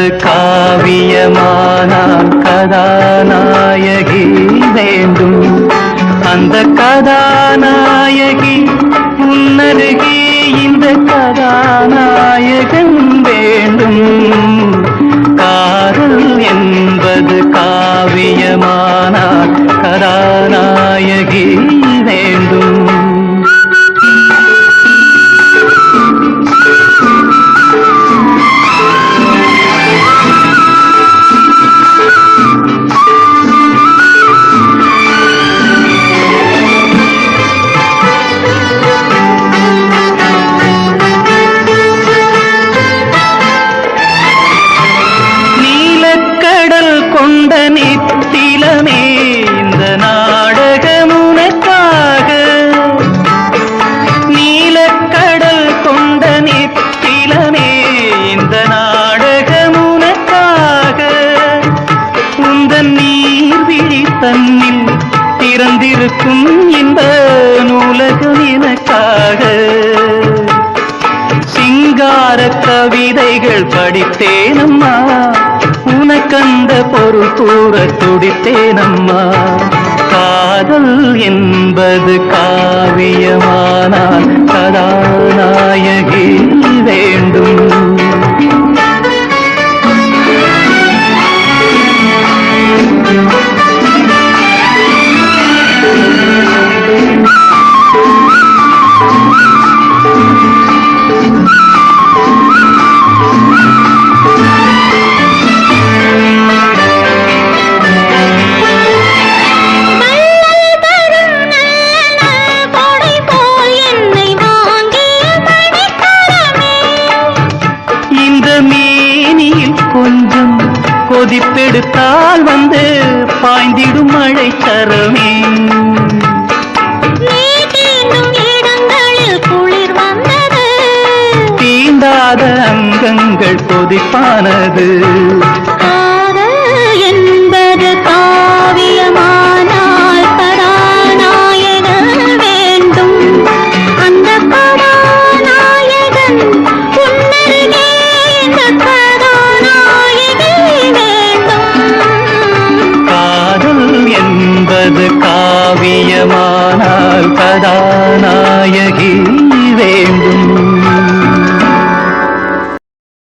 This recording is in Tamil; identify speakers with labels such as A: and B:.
A: அது காவியமானால் கதாநாயகி வேண்டும். அந்த கதா தன்னில் திறந்திருக்கும் இந்த நூலகம் எனக்காக சிங்கார கவிதைகள் படித்தேனம்மா. உனக்கந்த பொருள் கூற துடித்தேனம்மா. காதல் என்பது காவியமானால் கதாநாயகி வேண்டும். கொதிப்பெடுத்தால் வந்து பாய்ந்திடும் மழை
B: வந்தது.
A: தீண்டாத அங்கங்கள் கொதிப்பானது.